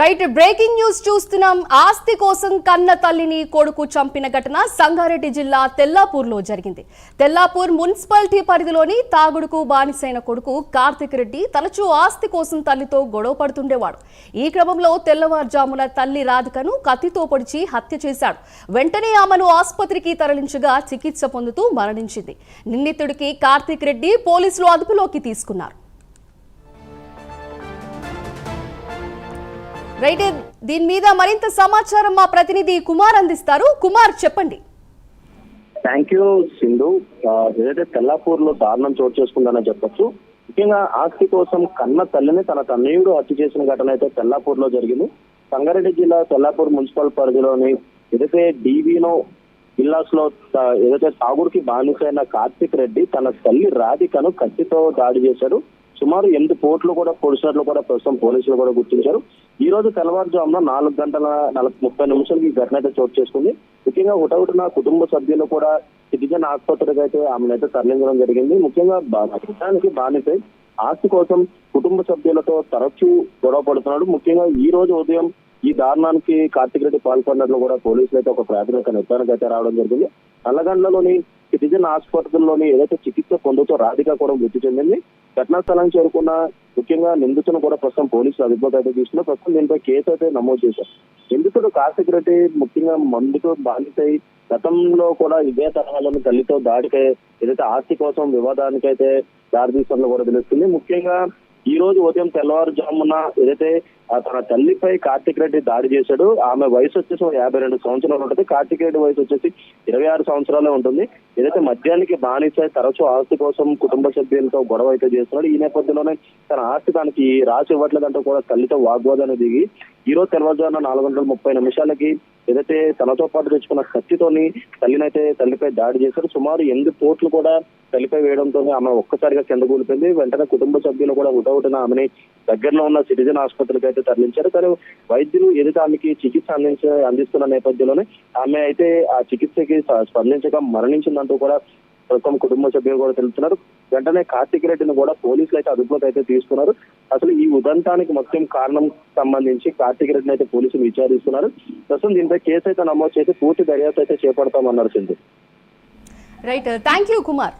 Right breaking news చూస్తున్నాం. ఆస్తి కోసం కన్న తల్లిని కొడుకు చంపిన ఘటన సంగారెడ్డి జిల్లా తెల్లాపూర్లో జరిగింది. తెల్లాపూర్ మున్సిపాలిటీ పరిధిలోని తాగుడుకు బానిసైన కొడుకు కార్తిక్ రెడ్డి తరచూ ఆస్తి కోసం తల్లితో గొడవ పడుతుండేవాడు. ఈ క్రమంలో తెల్లవారుజామున తల్లి రాధికను కత్తితో పొడిచి హత్య చేశాడు. వెంటనే ఆమెను ఆసుపత్రికి తరలించగా చికిత్స పొందుతూ మరణించింది. నిందితుడికి కార్తిక్ రెడ్డి పోలీసులు అదుపులోకి తీసుకున్నారు. రైట్ దీని మీద మరింత సమాచారం మా ప్రతినిధి కుమార్ అందిస్తారు. కుమార్ చెప్పండి. Thank you Sindhu. ఏదైతే తెల్లాపూర్లో దారుణం చోటు చేసుకుందని చెప్పొచ్చు. ముఖ్యంగా ఆస్తి కోసం కన్న తల్లిని తన తన్నయుడు హత్య చేసిన ఘటన అయితే తెల్లాపూర్లో జరిగింది. సంగారెడ్డి జిల్లా తెల్లాపూర్ మున్సిపల్ పరిధిలోని ఏదైతే డీవీనో విల్లాస్లో ఏదైతే తాగుడికి బానిసైన కార్తిక్ రెడ్డి తన తల్లి రాధికను కత్తితో దాడి చేశాడు. సుమారు ఎనిమిది కోట్లు కూడా పొడిచినట్లు కూడా ప్రస్తుతం పోలీసులు కూడా గుర్తించారు. ఈ రోజు తెల్లవారుజామున నాలుగు గంటల నలభై ముప్పై నిమిషాలకి ఈ ఘటన అయితే చోటు చేసుకుంది. ముఖ్యంగా హుటహుటిన కుటుంబ సభ్యులు కూడా సిటిజన్ ఆసుపత్రికి అయితే ఆమెనైతే తరలించడం జరిగింది. ముఖ్యంగా బా- బానిసై. ఆస్తి కోసం కుటుంబ సభ్యులతో తరచూ గొడవ పడుతున్నాడు. ముఖ్యంగా ఈ రోజు ఉదయం ఈ దారుణానికి కార్తిక్ రెడ్డి పాల్పడినట్లు కూడా పోలీసులు అయితే ఒక ప్రాథమిక నిర్ధారణకు అయితే రావడం జరిగింది. నల్లగండ్లలోని సిటిజన్ ఆసుపత్రిలోని ఏదైతే చికిత్స పొందుతూ రాధిక కూడా మృతి చెందింది. ఘటనా స్థలానికి చేరుకున్న ముఖ్యంగా నిందితులను కూడా ప్రస్తుతం పోలీసులు అదుపులోకి అయితే తీసుకున్నారు. ప్రస్తుతం దీనిపై కేసు అయితే నమోదు చేశారు. నిందితుడు కార్ రెడ్డి ముఖ్యంగా మందుతో బాధితై గతంలో కూడా ఇదే తరహాలోని తల్లితో దాడికై ఏదైతే ఆస్తి కోసం వివాదానికైతే దారితీస్తున్నట్లు కూడా తెలుస్తుంది. ముఖ్యంగా ఈ రోజు ఉదయం తెల్లవారుజామున ఏదైతే తన తల్లిపై కార్తిక్ రెడ్డి దాడి చేశాడు ఆమె వయసు వచ్చేసి ఒక యాభై రెండు సంవత్సరాలు ఉంటుంది. కార్తిక్ రెడ్డి వయసు వచ్చేసి ఇరవై ఆరు సంవత్సరాలే ఉంటుంది. ఏదైతే మద్యానికి బానిస తరచూ ఆస్తి కోసం కుటుంబ సభ్యులతో గొడవ అయితే చేస్తున్నాడు. ఈ నేపథ్యంలోనే తన ఆస్తి దానికి రాసి ఇవ్వట్లేదంటూ కూడా తల్లితో వాగ్వాదాన్ని దిగి ఈ రోజు తెల్లవారుజామున నాలుగు గంటల ముప్పై నిమిషాలకి ఏదైతే తనతో పాటు తెచ్చుకున్న కత్తితోని తల్లినైతే తల్లిపై దాడి చేశాడు. సుమారు ఎనిమిది పోట్లు కూడా తలిపై వేయడంతో ఆమె ఒక్కసారిగా కింద కూలిపోయింది. వెంటనే కుటుంబ సభ్యులు కూడా హుటహుటిన ఆమెని దగ్గరలో ఉన్న సిటిజన్ ఆసుపత్రికి అయితే తరలించారు. కానీ వైద్యులు ఎదుట ఆమెకి చికిత్స అందించ అందిస్తున్న నేపథ్యంలోనే ఆమె అయితే ఆ చికిత్సకి స్పందించక మరణించిందంటూ కూడా ప్రస్తుతం కుటుంబ సభ్యులు కూడా తెలుస్తున్నారు వెంటనే కార్తిక్ రెడ్డిని కూడా పోలీసులు అయితే అదుపులోకి అయితే తీసుకున్నారు. అసలు ఈ ఉదంతానికి మొత్తం కారణం సంబంధించి కార్తిక్ రెడ్డిని అయితే పోలీసులు విచారిస్తున్నారు. ప్రస్తుతం దీనిపై కేసు అయితే నమోదు చేసి పూర్తి దర్యాప్తు అయితే చేపడతామన్నారు Sindhu. Right thank you Kumar